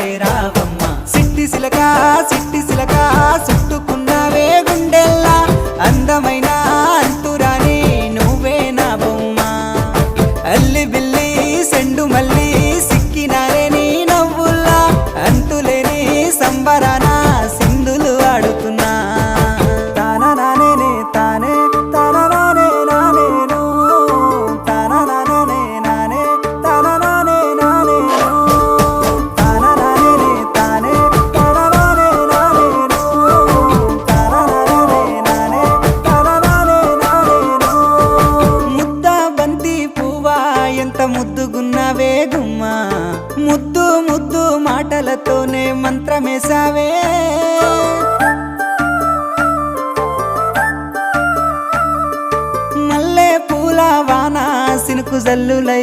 చేరావమ్మ సిట్టి సిట్టి గుండెల్లా అందమైన బొమ్మ. అల్లి బిల్లి సెండు అంతులేని సంబరానా ముద్దుగున్నావే గుమ్మ. ముద్దు ముద్దు మాటలతోనే మంత్రమేసావే మల్లె పూల వాన సినుకు జల్లులై